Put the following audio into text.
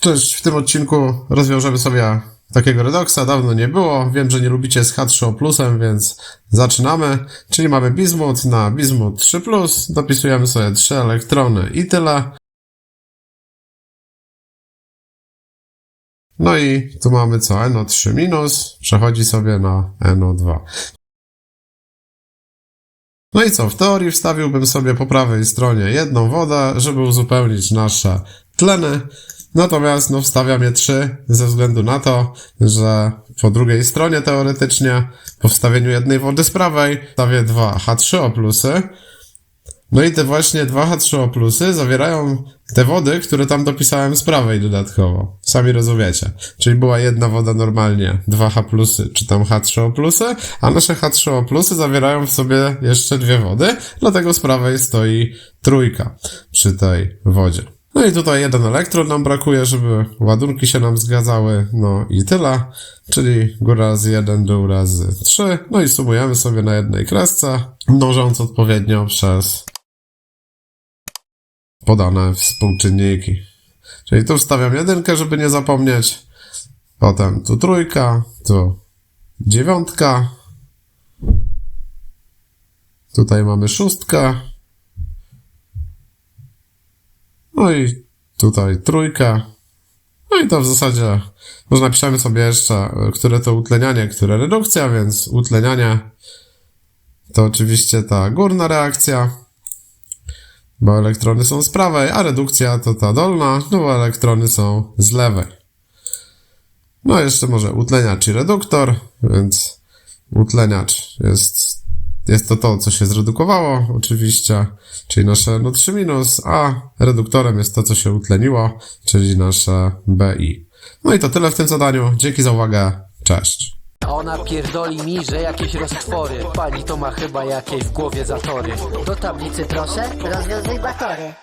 Cześć, w tym odcinku rozwiążemy sobie takiego redoksa. Dawno nie było. Wiem, że nie lubicie z H3O plusem, więc zaczynamy. Czyli mamy bismut na bismut 3 plus. Dopisujemy sobie 3 elektrony i tyle. No i tu mamy co? NO3 minus. Przechodzi sobie na NO2. No i co? W teorii wstawiłbym sobie po prawej stronie jedną wodę, żeby uzupełnić nasze tleny. Natomiast no, wstawiam je trzy ze względu na to, że po drugiej stronie teoretycznie po wstawieniu jednej wody z prawej stawię dwa H3O plusy. No i te właśnie dwa H3O plusy zawierają te wody, które tam dopisałem z prawej dodatkowo. Sami rozumiecie. Czyli była jedna woda normalnie, 2H plusy, czy tam H3O plusy, a nasze H3O plusy zawierają w sobie jeszcze dwie wody, dlatego z prawej stoi trójka przy tej wodzie. No i tutaj jeden elektron nam brakuje, żeby ładunki się nam zgadzały, no i tyle. Czyli góra razy 1, dół razy 3. No i sumujemy sobie na jednej kresce, mnożąc odpowiednio przez podane współczynniki. Czyli tu wstawiam jedynkę, żeby nie zapomnieć. Potem tu trójka, tu dziewiątka. Tutaj mamy szóstka. No i tutaj trójka. No i to w zasadzie, może napiszemy sobie jeszcze, e, które to utlenianie, które redukcja, więc utlenianie to oczywiście ta górna reakcja, bo elektrony są z prawej, a redukcja to ta dolna, no bo elektrony są z lewej. No jeszcze może utleniacz i reduktor, więc utleniacz jest, jest to to, co się zredukowało oczywiście, czyli nasze no 3 minus, a reduktorem jest to, co się utleniło, czyli nasze BI. No i to tyle w tym zadaniu. Dzięki za uwagę. Cześć. A ona pierdoli mi, że jakieś roztwory Pani to ma chyba jakieś w głowie zatory Do tablicy proszę, rozwiązuj batory.